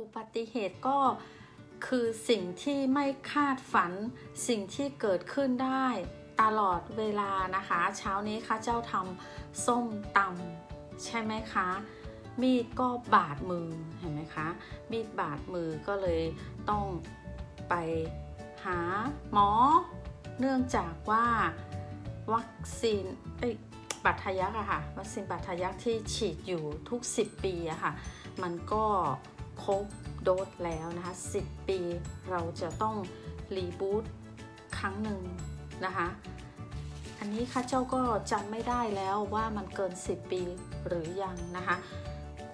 อุบัติเหตุก็คือสิ่งที่ไม่คาดฝัน สิ่งที่เกิดขึ้นได้ตลอดเวลานะคะ เช้านี้ข้าเจ้าทำส้มตำใช่ไหมคะ มีดก็บาดมือเห็นไหมคะ มีดบาดมือก็เลยต้องไปหาหมอ เนื่องจากว่าวัคซีนเอ้ยบัตรทะยักอะค่ะวัคซีนบัตรทะยักที่ฉีดอยู่ทุก 10 ปีอะค่ะ มันก็ ครบโดสแล้วนะคะ 10 ปีเราจะต้องรีบูตครั้งหนึ่งนะคะ อันนี้ข้าเจ้าก็จำไม่ได้แล้วว่ามันเกิน 10 ปีหรือยังนะคะ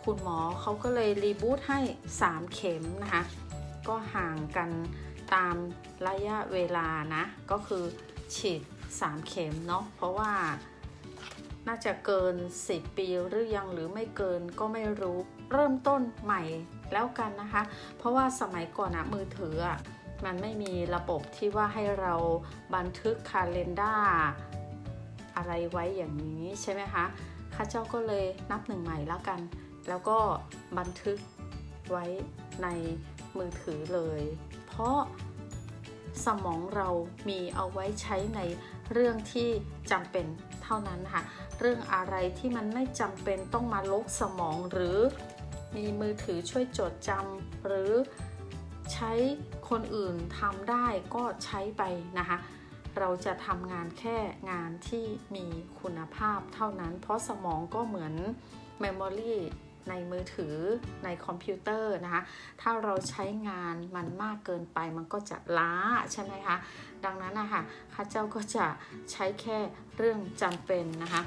คุณหมอเขาก็เลยรีบูตให้ 3 เข็มนะคะ ก็ห่างกันตามระยะเวลานะ ก็คือฉีด 3 เข็มเนาะเพราะว่า น่าจะเกิน 10 ปีหรือยังหรือไม่เกินก็ไม่รู้เริ่มต้นใหม่แล้วกันนะคะ เพราะว่าสมัยก่อนอะมือถืออะมันไม่มีระบบที่ว่าให้เราบันทึกคาล endar อะไรไว้อย่างนี้ใช่ไหมคะข้าเจ้าก็เลยนับหนึ่งใหม่แล้วกัน แล้วก็บันทึกไว้ในมือถือเลย เพราะสมองเรามีเอาไว้ใช้ในเรื่องที่จำเป็น เท่านั้นค่ะ เรื่องอะไรที่มันไม่จำเป็นต้องมาลกสมองหรือมีมือถือช่วยจดจำหรือใช้คนอื่นทำได้ก็ใช้ไปนะคะ เราจะทำงานแค่งานที่มีคุณภาพเท่านั้น เพราะสมองก็เหมือนเมมโมรี ในมือถือในคอมพิวเตอร์นะคะ ถ้าเราใช้งานมันมากเกินไปมันก็จะล้าใช่ไหมคะ ดังนั้นนะคะข้าเจ้าก็จะใช้แค่เรื่องจำเป็นนะคะ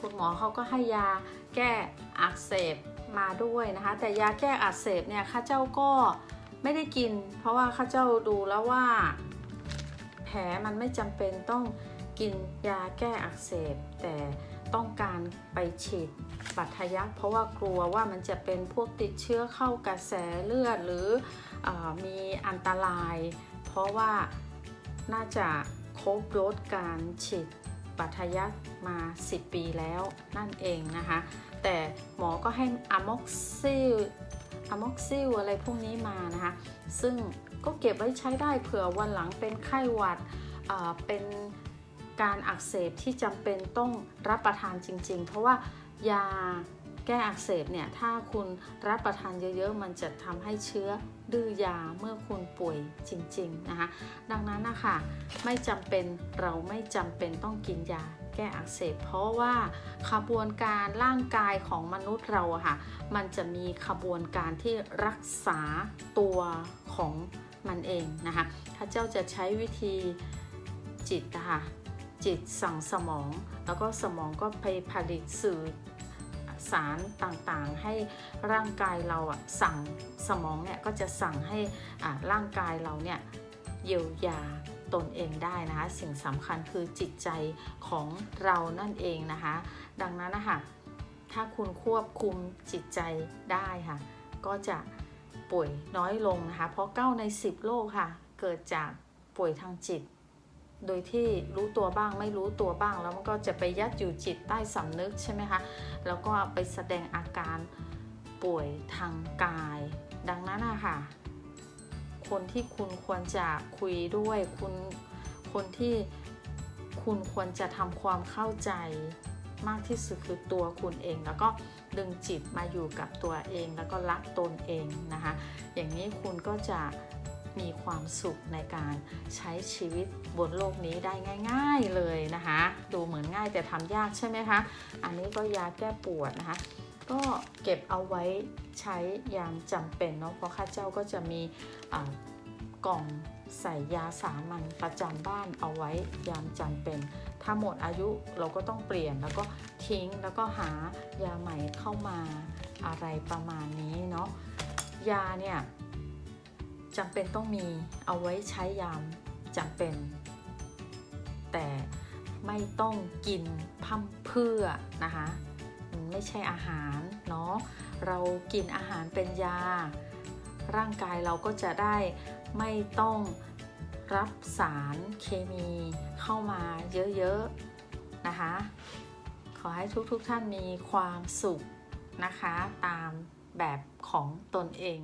คุณหมอเขาก็ให้ยาแก้อักเสบมาด้วยนะคะ แต่ยาแก้อักเสบเนี่ยข้าเจ้าก็ไม่ได้กิน เพราะว่าข้าเจ้าดูแล้วว่า แผลมันไม่จำเป็นต้องกินยาแก้อักเสบแต่ ต้องการไปฉีดบัตรทะยักเพราะว่ากลัวว่ามันจะเป็นพวกติดเชื้อเข้ากระแสเลือดหรืออมีอันตราย เพราะว่าน่าจะครบโดสการฉีดบัตรทะยักมา 10 ปีแล้วนั่นเองนะคะ แต่หมอก็ให้อะม็อกซิลอะม็อกซิลอะไรพวกนี้มานะคะ ซึ่งก็เก็บไว้ใช้ได้เผื่อวันหลังเป็นไข้หวัดเป็น การอักเสบที่จำเป็นต้องรับประทานจริง ๆ เพราะว่ายาแก้อักเสบเนี่ยถ้าคุณรับประทานเยอะๆ มันจะทำให้เชื้อดื้อยาเมื่อคุณป่วยจริง ๆ นะคะ ดังนั้นนะคะไม่จำเป็นเราไม่จำเป็นต้องกินยาแก้อักเสบ เพราะว่าขบวนการร่างกายของมนุษย์เราค่ะ มันจะมีขบวนการที่รักษาตัวของมันเองนะคะข้าเจ้าจะใช้วิธีจิตนะคะ จิตสั่งสมอง แล้วก็สมองก็ไปผลิตสื่อสารต่างๆ ให้ร่างกายเราอะสั่งสมองเนี่ยก็จะสั่งให้อ่าร่างกายเราเนี่ยเยียวยาตนเองได้นะคะ สิ่งสำคัญคือจิตใจของเรานั่นเองนะคะ ดังนั้นนะคะถ้าคุณควบคุมจิตใจได้ค่ะ ก็จะป่วยน้อยลงนะคะ เพราะ 9 ใน 10 โรคค่ะ เกิดจากป่วยทางจิต โดยที่รู้ตัวบ้างไม่รู้ตัวบ้าง แล้วมันก็จะไปยัดอยู่จิตใต้สำนึกใช่ไหมคะแล้วก็ไปแสดงอาการป่วยทางกาย ดังนั้นนะคะคนที่คุณควรจะคุยด้วยคุณคนที่คุณควรจะทำความเข้าใจมากที่สุดคือตัวคุณเอง แล้วก็ดึงจิตมาอยู่กับตัวเองแล้วก็รักตนเองนะคะ อย่างนี้คุณก็จะ มีความสุขในการใช้ชีวิตบนโลกนี้ได้ง่าย ๆเลยนะคะ ดูเหมือนง่ายแต่ทำยากใช่ไหมคะ อันนี้ก็ยาแก้ปวดนะคะ ก็เก็บเอาไว้ใช้ยามจำเป็นเนาะเพราะข้าเจ้าก็จะมีกล่องใส่ยาสามัญประจำบ้านเอาไว้ยามจำเป็น ถ้าหมดอายุเราก็ต้องเปลี่ยนแล้วก็ทิ้งแล้วก็หายาใหม่เข้ามาอะไรประมาณนี้เนาะยาเนี่ย จำเป็นต้องมีเอาไว้ใช้ยามจำเป็น แต่ไม่ต้องกินพั่มเพื่อนะคะมันไม่ใช่อาหารเนาะเรากินอาหารเป็นยา ร่างกายเราก็จะได้ไม่ต้องรับสารเคมีเข้ามาเยอะๆนะคะ ขอให้ทุกๆทท่านมีความสุขนะคะ ตามแบบของตนเอง